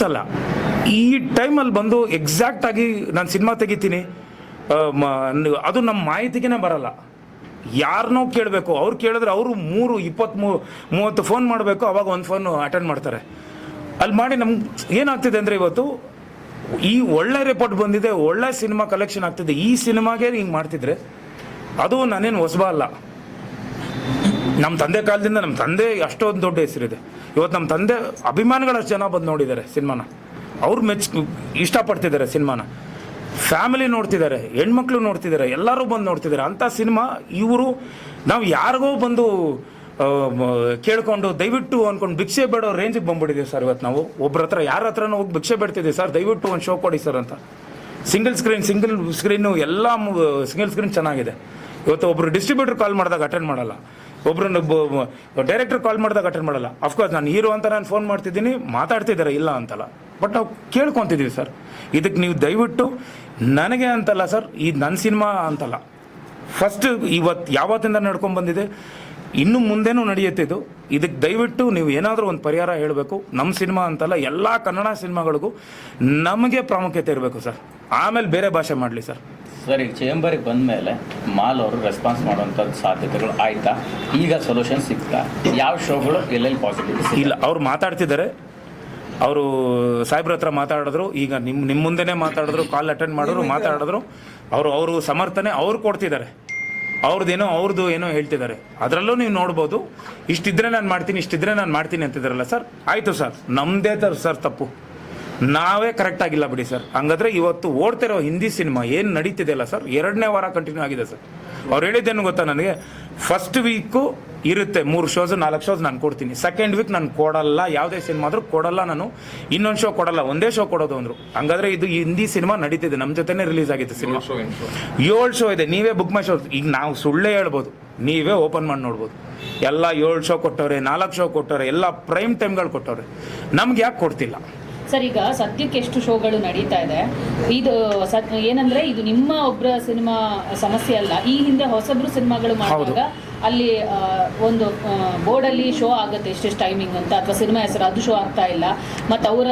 Just ಅಲ್ಲ ಈ ಟೈಮಲ್ಲಿ ಬಂದು ಎಕ್ಸಾಕ್ಟ್ ಆಗಿ ನಾನು ಸಿನಿಮಾ ತೆಗಿತೀನಿ. ಅದು ನಮ್ಮ ಮಾಹಿತಿಗೆ ಬರಲ್ಲ. ಯಾರನ್ನೋ ಕೇಳಬೇಕು, ಅವ್ರು ಕೇಳಿದ್ರೆ ಅವರು ಮೂರು ಇಪ್ಪತ್ತ್ಮೂ ಮೂವತ್ತು ಫೋನ್ ಮಾಡಬೇಕು, ಅವಾಗ ಒಂದು ಫೋನ್ ಅಟೆಂಡ್ ಮಾಡ್ತಾರೆ. ಅಲ್ಲಿ ಮಾಡಿ ನಮ್ಗೆ ಏನಾಗ್ತಿದೆ ಅಂದರೆ ಇವತ್ತು, ಈ ಒಳ್ಳೆ ರಿಪೋರ್ಟ್ ಬಂದಿದೆ, ಒಳ್ಳೆ ಸಿನಿಮಾ ಕಲೆಕ್ಷನ್ ಆಗ್ತಿದೆ. ಈ ಸಿನಿಮಾಗೆ ಹಿಂಗೆ ಮಾಡ್ತಿದ್ರೆ, ಅದು ನಾನೇನು ಹೊಸಬ ಅಲ್ಲ. ನಮ್ಮ ತಂದೆ ಕಾಲದಿಂದ ನಮ್ಮ ತಂದೆ ಅಷ್ಟೊಂದು ದೊಡ್ಡ ಹೆಸರಿದೆ. ಇವತ್ತು ನಮ್ಮ ತಂದೆ ಅಭಿಮಾನಿಗಳಷ್ಟು ಜನ ಬಂದು ನೋಡಿದ್ದಾರೆ ಸಿನಿಮಾನ. ಅವ್ರು ಮೆಚ್ ಇಷ್ಟಪಡ್ತಿದ್ದಾರೆ ಸಿನಿಮಾನ. ಫ್ಯಾಮಿಲಿ ನೋಡ್ತಿದ್ದಾರೆ, ಹೆಣ್ಮಕ್ಳು ನೋಡ್ತಿದ್ದಾರೆ, ಎಲ್ಲರೂ ಬಂದು ನೋಡ್ತಿದ್ದಾರೆ. ಅಂಥ ಸಿನಿಮಾ ಇವರು ನಾವು ಯಾರಿಗೋ ಬಂದು ಕೇಳಿಕೊಂಡು ದಯವಿಟ್ಟು ಅಂದ್ಕೊಂಡು ಭಿಕ್ಷೆ ಬೇಡೋ ರೇಂಜಿಗೆ ಬಂದ್ಬಿಟ್ಟಿದ್ದೀವಿ ಸರ್ ಇವತ್ತು ನಾವು. ಒಬ್ಬರ ಹತ್ರ, ಯಾರ ಹತ್ರನೂ ಹೋಗಿ ಭಿಕ್ಷೆ ಬೇಡ್ತಿದ್ದೀವಿ ಸರ್. ದಯವಿಟ್ಟು ಒಂದು ಶೋ ಕೊಡಿ ಸರ್ ಅಂತ. ಸಿಂಗಲ್ ಸ್ಕ್ರೀನ್ ಸಿಂಗಲ್ ಸ್ಕ್ರೀನು ಎಲ್ಲ ಸಿಂಗಲ್ ಸ್ಕ್ರೀನ್ ಚೆನ್ನಾಗಿದೆ. ಇವತ್ತು ಒಬ್ಬರು ಡಿಸ್ಟ್ರಿಬ್ಯೂಟರ್ ಕಾಲ್ ಮಾಡಿದಾಗ ಅಟೆಂಡ್ ಮಾಡಲ್ಲ. ಒಬ್ರನ್ನ ಡೈರೆಕ್ಟರ್ ಕಾಲ್ ಮಾಡಿದಾಗ ಅಟೆಂಡ್ ಮಾಡಲ್ಲ. ಅಫ್ಕೋರ್ಸ್ ನಾನು ಹೀರೋ ಅಂತ ನಾನು ಫೋನ್ ಮಾಡ್ತಿದ್ದೀನಿ ಮಾತಾಡ್ತಿದ್ದಾರೆ ಇಲ್ಲ ಅಂತಲ್ಲ. ಬಟ್ ನಾವು ಕೇಳ್ಕೊತಿದ್ದೀವಿ ಸರ್ ಇದಕ್ಕೆ ನೀವು ದಯವಿಟ್ಟು ನನಗೆ ಅಂತಲ್ಲ ಸರ್ ಈ ನನ್ನ ಸಿನಿಮಾ ಅಂತಲ್ಲ. ಫಸ್ಟ್ ಇವತ್ತು ಯಾವತ್ತಿಂದ ನಡ್ಕೊಂಡು ಬಂದಿದೆ, ಇನ್ನು ಮುಂದೆನೂ ನಡೆಯುತ್ತೆ ಇದು. ಇದಕ್ಕೆ ದಯವಿಟ್ಟು ನೀವು ಏನಾದರೂ ಒಂದು ಪರಿಹಾರ ಹೇಳಬೇಕು. ನಮ್ಮ ಸಿನಿಮಾ ಅಂತಲ್ಲ, ಎಲ್ಲ ಕನ್ನಡ ಸಿನಿಮಾಗಳಿಗೂ ನಮಗೆ ಪ್ರಾಮುಖ್ಯತೆ ಇರಬೇಕು ಸರ್ ಆಮೇಲೆ ಬೇರೆ ಭಾಷೆ ಮಾಡಲಿ ಸರ್ ಸರ್ ಈಗ ಚೇಂಬರ್ಗೆ ಬಂದ ಮೇಲೆ ಮಾಲ್ ಅವರು ರೆಸ್ಪಾನ್ಸ್ ಮಾಡುವಂಥ ಸಾಧ್ಯತೆಗಳು ಆಯ್ತಾ? ಈಗ ಸೊಲ್ಯೂಷನ್ ಸಿಗ್ತಾ? ಯಾವ ಶೋಗಳು ಎಲ್ಲೆಲ್ಲಿ ಪಾಸಿಬಿಲಿಟಿ ಇಲ್ಲ, ಅವ್ರು ಮಾತಾಡ್ತಿದ್ದಾರೆ. ಅವರು ಸಾಹೇಬ್ರ ಹತ್ರ ಮಾತಾಡಿದ್ರು, ಈಗ ನಿಮ್ಮ ನಿಮ್ಮ ಮುಂದೆನೇ ಮಾತಾಡಿದ್ರು ಕಾಲ್ ಅಟೆಂಡ್ ಮಾಡಿದ್ರು, ಮಾತಾಡಿದ್ರು. ಅವರು ಅವರು ಸಮರ್ಥನೆ ಅವ್ರು ಕೊಡ್ತಿದ್ದಾರೆ. ಅವ್ರದ್ದೇನೋ ಅವ್ರದ್ದು ಏನೋ ಹೇಳ್ತಿದ್ದಾರೆ. ಅದರಲ್ಲೂ ನೀವು ನೋಡ್ಬೋದು, ಇಷ್ಟಿದ್ರೆ ನಾನು ಮಾಡ್ತೀನಿ, ಇಷ್ಟಿದ್ರೆ ನಾನು ಮಾಡ್ತೀನಿ ಅಂತಿದ್ದಾರಲ್ಲ ಸರ್? ಆಯಿತು ಸರ್ ನಮ್ಮದೇ ತರ ಸರ್ ತಪ್ಪು. ನಾವೇ ಕರೆಕ್ಟ್ ಆಗಿಲ್ಲ ಬಿಡಿ ಸರ್. ಹಂಗಾದ್ರೆ ಇವತ್ತು ಓಡ್ತಿರೋ ಹಿಂದಿ ಸಿನಿಮಾ ಏನು ನಡೀತಿದೆಯಲ್ಲ ಸರ್? ಎರಡನೇ ವಾರ ಕಂಟಿನ್ಯೂ ಆಗಿದೆ ಸರ್. ಅವ್ರು ಹೇಳಿದ್ದೇನು ಗೊತ್ತಾ ನನಗೆ? ಫಸ್ಟ್ ವೀಕು ಇರುತ್ತೆ ಮೂರು ಶೋಸ್ ನಾಲ್ಕು ಶೋಸ್ ನಾನು ಕೊಡ್ತೀನಿ. ಸೆಕೆಂಡ್ ವೀಕ್ ನಾನು ಕೊಡಲ್ಲ ಯಾವುದೇ ಸಿನಿಮಾ ಆದರೂ ಕೊಡಲ್ಲ ನಾನು. ಇನ್ನೊಂದು ಶೋ ಕೊಡಲ್ಲ ಒಂದೇ ಶೋ ಕೊಡೋದು ಅಂದರು. ಹಂಗಾದ್ರೆ ಇದು ಹಿಂದಿ ಸಿನಿಮಾ ನಡೀತಿದೆ ನಮ್ಮ ಜೊತೆನೇ ರಿಲೀಸ್ ಆಗಿತ್ತು ಸಿನಿಮಾ. ಏಳು ಶೋ ಇದೆ ನೀವೇ ಬುಕ್ ಮೈ ಶೋ ಈಗ ನಾವು ಸುಳ್ಳೇ ಹೇಳ್ಬೋದು ನೀವೇ ಓಪನ್ ಮಾಡಿ ನೋಡ್ಬೋದು. ಎಲ್ಲ ಏಳು ಶೋ ಕೊಟ್ಟವ್ರೆ ನಾಲ್ಕು ಶೋ ಕೊಟ್ಟವ್ರೆ ಎಲ್ಲ ಪ್ರೈಮ್ ಟೈಮ್ಗಳು ಕೊಟ್ಟವ್ರೆ. ನಮ್ಗೆ ಯಾಕೆ ಕೊಡ್ತಿಲ್ಲ? ಸರ್ ಈಗ ಸದ್ಯಕ್ಕೆ ಎಷ್ಟು ಶೋಗಳು ನಡೀತಾ ಇದೆ? ಇದು ಸದ್- ಏನಂದ್ರೆ ಇದು ನಿಮ್ಮ ಒಬ್ಬರ ಸಿನಿಮಾ ಸಮಸ್ಯೆ ಅಲ್ಲ. ಈ ಹಿಂದೆ ಹೊಸಬ್ರು ಸಿನಿಮಾಗಳು ಮಾಡುವಾಗ ಅಲ್ಲಿ ಒಂದು ಬೋರ್ಡ್ ಅಲ್ಲಿ ಶೋ ಆಗುತ್ತೆ ಎಷ್ಟೆಷ್ಟು ಟೈಮಿಂಗ್ ಅಂತ ಅಥವಾ ಸಿನಿಮಾ ಹೆಸರು ಅದು ಶೋ ಆಗ್ತಾ ಇಲ್ಲ. ಮತ್ತೆ ಅವರ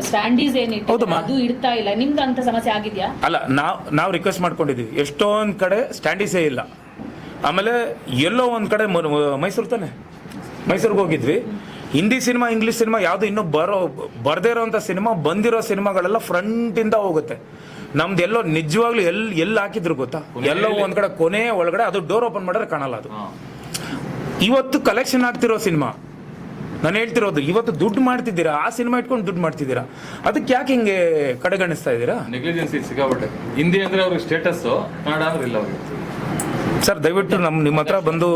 ಸ್ಟ್ಯಾಂಡೀಸ್ ಏನಿತ್ತು ಅದು ಇಡ್ತಾ ಇಲ್ಲ. ನಿಮ್ದು ಅಂತ ಸಮಸ್ಯೆ ಆಗಿದ್ಯಾ? ಅಲ್ಲ ನಾವು ನಾವು ರಿಕ್ವೆಸ್ಟ್ ಮಾಡ್ಕೊಂಡಿದ್ದೀವಿ. ಎಷ್ಟೊಂದು ಕಡೆ ಸ್ಟ್ಯಾಂಡೀಸೇ ಇಲ್ಲ. ಆಮೇಲೆ ಎಲ್ಲೋ ಒಂದು ಕಡೆ ಮೈಸೂರು ತಾನೆ. ಮೈಸೂರಿಗೆ ಹೋಗಿದ್ವಿ. ಹಿಂದಿ ಸಿನಿಮಾ ಇಂಗ್ಲೀಷ್ ಸಿನಿಮಾ ಯಾವುದು ಇನ್ನೂ ಬರೋ ಬರದೇ ಇರೋಂಥ ಸಿನಿಮಾ ಬಂದಿರೋ ಸಿನಿಮಾಗಳೆಲ್ಲ ಫ್ರಂಟಿಂದ ಹೋಗುತ್ತೆ. ನಮ್ದೆಲ್ಲೋ ನಿಜವಾಗ್ಲೂ ಎಲ್ಲಿ ಎಲ್ಲಿ ಹಾಕಿದ್ರು ಗೊತ್ತಾ? ಎಲ್ಲೋ ಒಂದ್ ಕಡೆ ಕೊನೆ ಒಳಗಡೆ ಅದು ಡೋರ್ ಓಪನ್ ಮಾಡಿದ್ರೆ ಕಾಣಲ್ಲ ಅದು. ಇವತ್ತು ಕಲೆಕ್ಷನ್ ಆಗ್ತಿರೋ ಸಿನಿಮಾ. ನಾನು ಹೇಳ್ತಿರೋದು ಇವತ್ತು ದುಡ್ಡು ಮಾಡ್ತಿದ್ದೀರಾ? ಆ ಸಿನಿಮಾ ಇಟ್ಕೊಂಡು ದುಡ್ಡು ಮಾಡ್ತಿದ್ದೀರಾ? ಅದಕ್ಕೆ ಯಾಕೆ ಹಿಂಗೆ ಕಡೆಗಣಿಸ್ತಾ ಇದ್ದೀರಾ? ನೆಗ್ಲಿಜೆನ್ಸಿ ಸಿಗಾಬಿಟ್ಟೆ ಹಿಂದಿ ಅಂದ್ರೆ ಅವ್ರಿಗೆ ಸ್ಟೇಟಸ್ ಕನ್ನಡ ಅಂದ್ರೆ ಇಲ್ಲ ಅವ್ರಿಗೆ. ಸರ್ ದಯವಿಟ್ಟು ನಮ್ಮ ನಿಮ್ಮ ಹತ್ರ ಬಂದು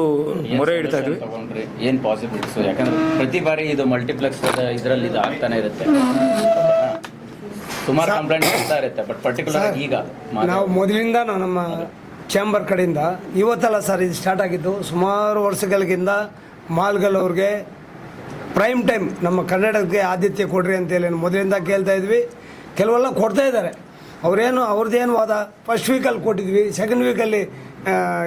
ಮೊರೆ ಇಡ್ತಾ ಇದ್ವಿ. ತಗೊಂಡ್ರಿ ಪಾಸಿಬಿಲಿಟಿ ಪಾಸಿಬಿಲಿಟೀಸ್ ಯಾಕಂದ್ರೆ ಪ್ರತಿ ಬಾರಿ ಇದು ಮಲ್ಟಿಪ್ಲೆಕ್ಸ್ ಇದರಲ್ಲಿ ಇದು ಆಗ್ತಾನೆ ಇರುತ್ತೆ. ಸುಮಾರು ಕಂಪ್ಲೇಂಟ್ ಬರ್ತಾ ಇರುತ್ತೆ ಬಟ್ ಪರ್ಟಿಕ್ಯುಲರ್ ಈಗ ನಾವು ಮೊದಲಿಂದ ನಾವು ನಮ್ಮ ಚೇಂಬರ್ ಕಡೆಯಿಂದ ಇವತ್ತಲ್ಲ ಸರ್ ಇದು ಸ್ಟಾರ್ಟ್ ಆಗಿದ್ದು ಸುಮಾರು ವರ್ಷಗಳಿಗಿಂದ ಮಾಲ್ಗಳವ್ರಿಗೆ ಪ್ರೈಮ್ ಟೈಮ್ ನಮ್ಮ ಕನ್ನಡಕ್ಕೆ ಆದ್ಯತೆ ಕೊಡ್ರಿ ಅಂತೇಳಿ ಮೊದಲಿಂದ ಕೇಳ್ತಾ ಇದ್ವಿ. ಕೆಲವೆಲ್ಲ ಕೊಡ್ತಾ ಇದ್ದಾರೆ. ಅವರೇನು ಅವ್ರದ್ದೇನು ವಾದ ಫಸ್ಟ್ ವೀಕಲ್ಲಿ ಕೊಟ್ಟಿದ್ವಿ ಸೆಕೆಂಡ್ ವೀಕಲ್ಲಿ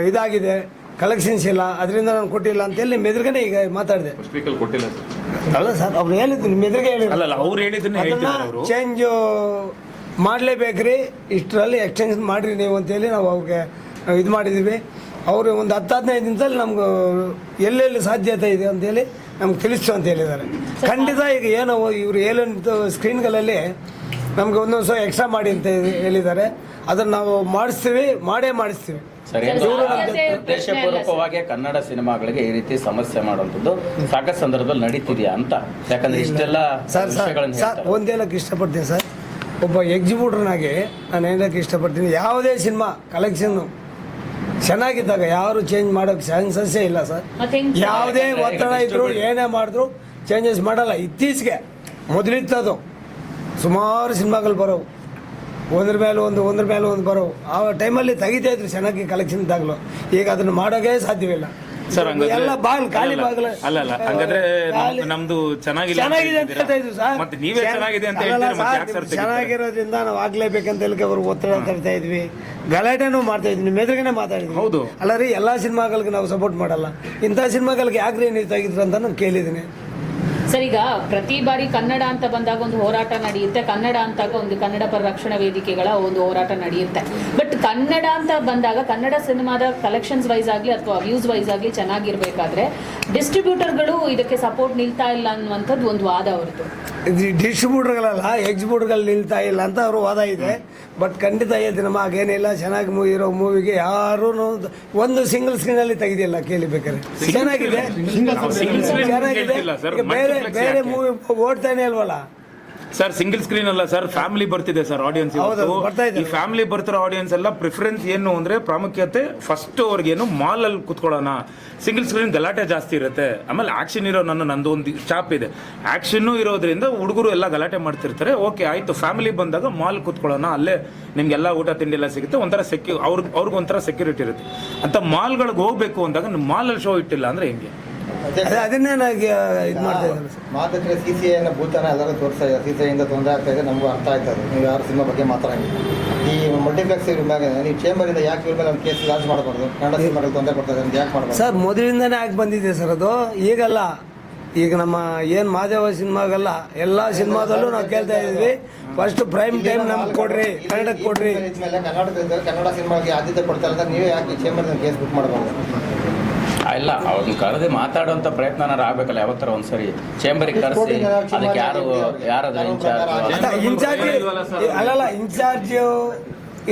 ಇದಾಗಿದೆ. ಕಲೆಕ್ಷನ್ಸ್ ಇಲ್ಲ. ಅದರಿಂದ ನಾನು ಕೊಟ್ಟಿಲ್ಲ ಅಂತೇಳಿ ನಿಮ್ಮ ಎದುರುಗಡೆ ಈಗ ಮಾತಾಡಿದೆ. ಫಸ್ಟ್ ವೀಕಲ್ಲಿ ಕೊಟ್ಟಿಲ್ಲ ಸರ್. ಅಲ್ಲ ಸರ್? ಅವ್ರು ಹೇಳಿದ್ರು ನಿಮ್ಮ ಎದುರಿಗೆ ಹೇಳಿದ್ರು. ಅವ್ರು ಹೇಳಿದ್ದನ್ನ ಹೇಳ್ತಿದ್ದಾರೆ ಅವರು. ಚೇಂಜ್ ಮಾಡಲೇಬೇಕ್ರಿ. ಇಷ್ಟರಲ್ಲಿ ಎಕ್ಸ್ಚೇಂಜ್ ಮಾಡಿರಿ ನೀವು ಅಂತೇಳಿ ನಾವು ಅವ್ರಿಗೆ ಇದು ಮಾಡಿದ್ದೀವಿ. ಅವರು ಒಂದು ಹತ್ತು ಹದಿನೈದು ದಿನದಲ್ಲಿ ನಮ್ಗೆ ಎಲ್ಲೆಲ್ಲಿ ಸಾಧ್ಯತೆ ಇದೆ ಅಂತೇಳಿ ನಮ್ಗೆ ತಿಳಿಸ್ತು ಅಂತ ಹೇಳಿದ್ದಾರೆ. ಖಂಡಿತ ಈಗ ಏನೋ ಇವರು ಹೇಳೋ ಸ್ಕ್ರೀನ್ಗಳಲ್ಲಿ ನಮ್ಗೆ ಒಂದೊಂದು ಸಲ ಎಕ್ಸ್ಟ್ರಾ ಮಾಡಿ ಅಂತ ಹೇಳಿದ್ದಾರೆ. ಅದನ್ನು ನಾವು ಮಾಡಿಸ್ತೀವಿ ಮಾಡೇ ಮಾಡಿಸ್ತೀವಿ. ಉದ್ದೇಶಪೂರ್ವಕವಾಗಿ ಕನ್ನಡ ಸಿನಿಮಾಗಳಿಗೆ ಈ ರೀತಿ ಸಮಸ್ಯೆ ಮಾಡುವಂಥದ್ದು ಸಾಕಷ್ಟು ಸಂದರ್ಭದಲ್ಲಿ ನಡೀತಿದೆಯಾ ಅಂತ? ಯಾಕಂದ್ರೆ ಇಷ್ಟೆಲ್ಲ ಸರ್ ಸರ್ ವಿಷಯಗಳನ್ನ ಸರ್ ಹೇಳ್ತಾರೆ. ಒಂದು ಹೇಳಕ್ಕೆ ಇಷ್ಟಪಡ್ತೀನಿ ಸರ್? ಒಬ್ಬ ಎಕ್ಸಿಬ್ಯೂಟರ್ನಾಗಿ ನಾನು ಹೇಳಕ್ಕೆ ಇಷ್ಟಪಡ್ತೀನಿ? ಯಾವುದೇ ಸಿನಿಮಾ ಕಲೆಕ್ಷನ್ನು ಚೆನ್ನಾಗಿದ್ದಾಗ ಯಾರು ಚೇಂಜ್ ಮಾಡೋಕೆ ಚಾನ್ಸಸ್ಸೇ ಇಲ್ಲ ಸರ್. ಯಾವುದೇ ಒತ್ತಡ ಇದ್ರು ಏನೇ ಮಾಡಿದ್ರು ಚೇಂಜಸ್ ಮಾಡಲ್ಲ. ಇತ್ತೀಚೆಗೆ ಮೊದಲಿತ್ತದು ಸುಮಾರು ಸಿನಿಮಾಗಳು ಬರೋವು. ಒಂದ್ರ ಮೇಲೆ ಒಂದು ಒಂದ್ರ ಮೇಲೆ ಒಂದು ಬರೋ ಆ ಟೈಮಲ್ಲಿ ತೆಗಿತಾ ಇದ್ರು ಚೆನ್ನಾಗಿ ಕಲೆಕ್ಷನ್ ಇದ್ದಾಗಲೂ. ಈಗ ಅದನ್ನು ಮಾಡೋಕೆ ಸಾಧ್ಯವಿಲ್ಲ. ಸರ್ ಎಲ್ಲ ಬಾಲ್ ಖಾಲಿ ಬಾಗಿಲು ಅಲ್ಲಲ್ಲ ಹಂಗಾದ್ರೆ ನಮ್ದು ಚೆನ್ನಾಗಿಲ್ಲ ಚೆನ್ನಾಗಿದೆ ಅಂತ ಹೇಳ್ತಾ ಇದ್ರು ಸರ್. ಮತ್ತೆ ನೀವೇ ಚೆನ್ನಾಗಿದೆ ಅಂತ ಹೇಳ್ತೀರಾ? ಮತ್ತೆ ಯಾಕೆ ಸರ್ ಚೆನ್ನಾಗಿರೋದ್ರಿಂದ ನಾವು ಆಗ್ಲೇಬೇಕಂತ ಹೇಳಿ ಅವ್ರು ಒತ್ತಡ ತರ್ತಾ ಇದ್ವಿ. ಗಲಾಟೆನೂ ಮಾಡ್ತಾ ಇದ್ವಿ. ನಿಮ್ಮ ಎದುರುಗನೆ ಮಾತಾಡಿದ್ವಿ. ಹೌದು. ಅಲ್ಲ ರೀ ಎಲ್ಲಾ ಸಿನಿಮಾಗಳಿಗೆ ನಾವು ಸಪೋರ್ಟ್ ಮಾಡಲ್ಲ. ಇಂಥ ಸಿನಿಮಾಗಳಿಗೆ ಯಾಕ್ರಿ ನೀವು ತೆಗಿದ್ರು ಅಂತ ನಾನು ಕೇಳಿದ್ದೀನಿ. ಸರ್ ಈಗ ಪ್ರತಿ ಬಾರಿ ಕನ್ನಡ ಅಂತ ಬಂದಾಗ ಒಂದು ಹೋರಾಟ ನಡೆಯುತ್ತೆ. ಕನ್ನಡ ಅಂತಾಗ ಒಂದು ಕನ್ನಡ ಪರ ರಕ್ಷಣಾ ವೇದಿಕೆಗಳ ಒಂದು ಹೋರಾಟ ನಡೆಯುತ್ತೆ. ಬಟ್ ಕನ್ನಡ ಅಂತ ಬಂದಾಗ ಕನ್ನಡ ಸಿನಿಮಾದ ಕಲೆಕ್ಷನ್ಸ್ ವೈಸ್ ಆಗಲಿ ಅಥವಾ ವ್ಯೂಸ್ ವೈಸ್ ಆಗಲಿ ಚೆನ್ನಾಗಿರ್ಬೇಕಾದ್ರೆ ಡಿಸ್ಟ್ರಿಬ್ಯೂಟರ್ಗಳು ಇದಕ್ಕೆ ಸಪೋರ್ಟ್ ನಿಲ್ತಾ ಇಲ್ಲ ಅನ್ನುವಂಥದ್ದು ಒಂದು ವಾದ ಅವ್ರದ್ದು. ಡಿಸ್ಟ್ರಿಬ್ಯೂಟರ್ಗಳಲ್ಲ ಎಕ್ಸಿಬ್ಯೂಟರ್ಗಳು ನಿಲ್ತಾ ಇಲ್ಲ ಅಂತ ಅವರು ವಾದ ಇದೆ. ಬಟ್ ಖಂಡಿತ ಹೇಳ್ತೀನಿ ಏನಿಲ್ಲ ಚೆನ್ನಾಗಿ ಮೂವಿ ಇರೋ ಮೂವಿಗೆ ಯಾರೂ ಒಂದು ಸಿಂಗಲ್ ಸ್ಕ್ರೀನಲ್ಲಿ ತೆಗೆದಿಲ್ಲ ಕೇಳಿ ಬೇಕಾದ್ರೆ. ಚೆನ್ನಾಗಿದೆ. ಚೆನ್ನಾಗಿದೆ. ಬೇರೆ ಬೇರೆ ಮೂವಿ ಓಡ್ತಾನೆ ಇಲ್ವಲ್ಲ ಸರ್ ಸಿಂಗಲ್ ಸ್ಕ್ರೀನ್ ಅಲ್ಲ ಸರ್ ಫ್ಯಾಮಿಲಿ ಬರ್ತಿದೆ ಸರ್ ಆಡಿಯನ್ಸ್. ಈ ಫ್ಯಾಮಿಲಿ ಬರ್ತಿರೋ ಆಡಿಯನ್ಸ್ ಎಲ್ಲ ಪ್ರಿಫರೆನ್ಸ್ ಏನು ಅಂದ್ರೆ ಪ್ರಾಮುಖ್ಯತೆ ಫಸ್ಟ್ ಅವ್ರಿಗೇನು ಮಾಲ್ ಅಲ್ಲಿ ಕುತ್ಕೊಳ್ಳೋಣ. ಸಿಂಗಲ್ ಸ್ಕ್ರೀನ್ ಗಲಾಟೆ ಜಾಸ್ತಿ ಇರುತ್ತೆ. ಆಮೇಲೆ ಆಕ್ಷನ್ ಇರೋ ನನ್ನ ನಂದು ಒಂದು ಚಾಪ್ ಇದೆ. ಆಕ್ಷನ್ ಇರೋದ್ರಿಂದ ಹುಡುಗರು ಎಲ್ಲ ಗಲಾಟೆ ಮಾಡ್ತಿರ್ತಾರೆ. ಓಕೆ ಆಯ್ತು ಫ್ಯಾಮಿಲಿ ಬಂದಾಗ ಮಾಲ್ ಕುತ್ಕೊಳ್ಳೋಣ. ಅಲ್ಲೇ ನಿಮ್ಗೆಲ್ಲ ಊಟ ತಿಂಡಿ ಎಲ್ಲ ಸಿಗುತ್ತೆ. ಒಂಥರ ಸೆಕ್ಯೂ ಅವ್ರಿಗೆ ಅವ್ರಿಗೆ ಒಂಥರ ಸೆಕ್ಯೂರಿಟಿ ಇರುತ್ತೆ. ಅಂತ ಮಾಲ್ಗಳಿಗೆ ಹೋಗ್ಬೇಕು ಅಂದಾಗ ಮಾಲ್ ಮಾಲಲ್ಲಿ ಶೋ ಇಟ್ಟಿಲ್ಲ ಅಂದ್ರೆ ಹೆಂಗೆ? ಅದನ್ನೇ ನಾನು ಇದು ಮಾಡ್ತಾ ಇದ್ದೀನಿ. ಸರ್ ಮಾತಕ್ಕೆ ಸಿ ಸಿ ಐನ ಭೂತನ ಎಲ್ಲರೂ ತೋರಿಸ್ತಾ ಇದ್ದಾರೆ. ಸಿ ಸಿ ಐಯಿಂದ ತೊಂದರೆ ಆಗ್ತಾ ಇದೆ ನಮಗೂ ಅರ್ಥ ಆಯ್ತಾ ನೀವು ಯಾರು ಸಿನಿಮಾ ಬಗ್ಗೆ ಮಾತಾಡಂಗಿಲ್ಲ. ಈ ಮಲ್ಟಿಪ್ಲೆಕ್ಸ್ ಇವ್ರ ಮೇಲೆ ನೀವು ಚೇಂಬರಿಂದ ಯಾಕೆ ಇವ್ರ ಮೇಲೆ ಒಂದು ಕೇಸ್ ಲಾಂಚ್ ಮಾಡಬಾರ್ದು? ಕನ್ನಡ ಸಿನಿಮಾಗಳಿಗೆ ತೊಂದರೆ ಕೊಡ್ತಾ ಇದ್ದಾರೆ ಯಾಕೆ ಮಾಡಬಾರ್ದು? ಸರ್ ಮೊದಲಿಂದನೇ ಆಗಿ ಬಂದಿದೆ ಸರ್ ಅದು. ಈಗಲ್ಲ ಈಗ ನಮ್ಮ ಏನು ಮಾದೇವ ಸಿನಿಮಾಗಲ್ಲ ಎಲ್ಲ ಸಿನಿಮಾದಲ್ಲೂ ನಾವು ಕೇಳ್ತಾ ಇದ್ವಿ ಫಸ್ಟ್ ಪ್ರೈಮ್ ಟೈಮ್ ನಮ್ಗೆ ಕೊಡ್ರಿ ಕನ್ನಡಕ್ಕೆ ಕೊಡ್ರಿ. ಕರ್ನಾಟಕದ ಕನ್ನಡ ಸಿನಿಮಾಗೆ ಆದ್ಯತೆ ಕೊಡ್ತಾ ಇಲ್ಲ ನೀವೇ ಯಾಕೆ ಚೇಂಬರ್ ಕೇಸ್ ಬುಕ್ ಮಾಡಬಾರ್ದು? ಇಲ್ಲ ಅವ್ರನ್ನ ಕರೆದು ಮಾತಾಡುವಂತ ಪ್ರಯತ್ನ ಆಗ್ಬೇಕಲ್ಲ ಯಾವತ್ತರ ಒಂದ್ಸರಿ. ಚೇಂಬರಿಗೆ ಕರೆಸಿ ಅದಕ್ಕೆ ಯಾರು ಯಾರಾದ್ರೂ ಇನ್ಚಾರ್ಜ್ ಇನ್ಚಾರ್ಜ್ ಅಲ್ಲಲ್ಲ ಇನ್ಚಾರ್ಜ್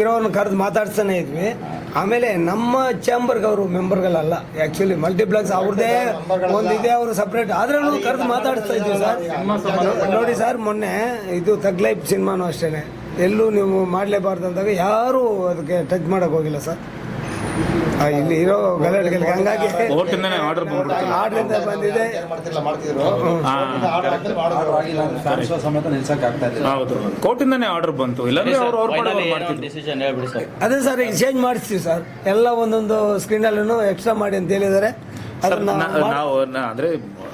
ಇರೋನ್ ಕರೆದು ಮಾತಾಡ್ತಾನೆ ಇದ್ವಿ. ಆಮೇಲೆ ನಮ್ಮ ಚೇಂಬರ್ಗೆ ಅವರು ಮೆಂಬರ್ಗಳಲ್ಲ. ಆ್ಯಕ್ಚುಲಿ ಮಲ್ಟಿಪ್ಲೆಕ್ಸ್ ಅವ್ರದ್ದೇ ಒಂದಿದೆ ಅವರು ಸಪ್ರೇಟ್ ಆದ್ರೂ ಕರೆದು ಮಾತಾಡಿಸ್ತಾ ಇದ್ವಿ ಸರ್. ನೋಡಿ ಸರ್ ಮೊನ್ನೆ ಇದು ತಗ್ ಲೈಫ್ ಸಿನಿಮಾನು ಅಷ್ಟೇ ಎಲ್ಲೂ ನೀವು ಮಾಡಲೇಬಾರ್ದು ಅಂದಾಗ ಯಾರೂ ಅದಕ್ಕೆ ಟಚ್ ಮಾಡೋಕೆ ಹೋಗಿಲ್ಲ ಸರ್. ಇಲ್ಲಿ ಇರೋ ಗಲಾಟೆಗಳಿಗೆ ಹಂಗಾಗಿ ಓಟಿಂದನೇ ಆರ್ಡರ್ ಬಂದ್ಬಿಡ್ತು. ಆರ್ಡ್ರಿಂದ ಬಂದಿದೆ. ಸಮೇತ ನಿಲ್ಸಕ್ ಆಗ್ತಾ ಇಲ್ಲ ಹೌದು. ಕೋರ್ಟಿಂದನೇ ಆರ್ಡರ್ ಬಂತು. ಇಲ್ಲಾಂದ್ರೆ ಅವರು ಅವ್ರ ಪಡೆ ಅವ್ರು ಮಾಡ್ತಿದ್ರು. ಡಿಸಿಷನ್ ಹೇಳ್ಬಿಡಿ ಸರ್ ಅದೇ ಸರ್ ಈಗ ಚೇಂಜ್ ಮಾಡಿಸ್ತೀವಿ ಸರ್ ಎಲ್ಲ ಒಂದೊಂದು ಸ್ಕ್ರೀನಲ್ಲೂ ಎಕ್ಸ್ಟ್ರಾ ಮಾಡಿ ಅಂತ ಹೇಳಿದ್ದಾರೆ. ಸರ್ ಅದನ್ನ ನಾ- ನಾವು ನ- ಅಂದ್ರೆ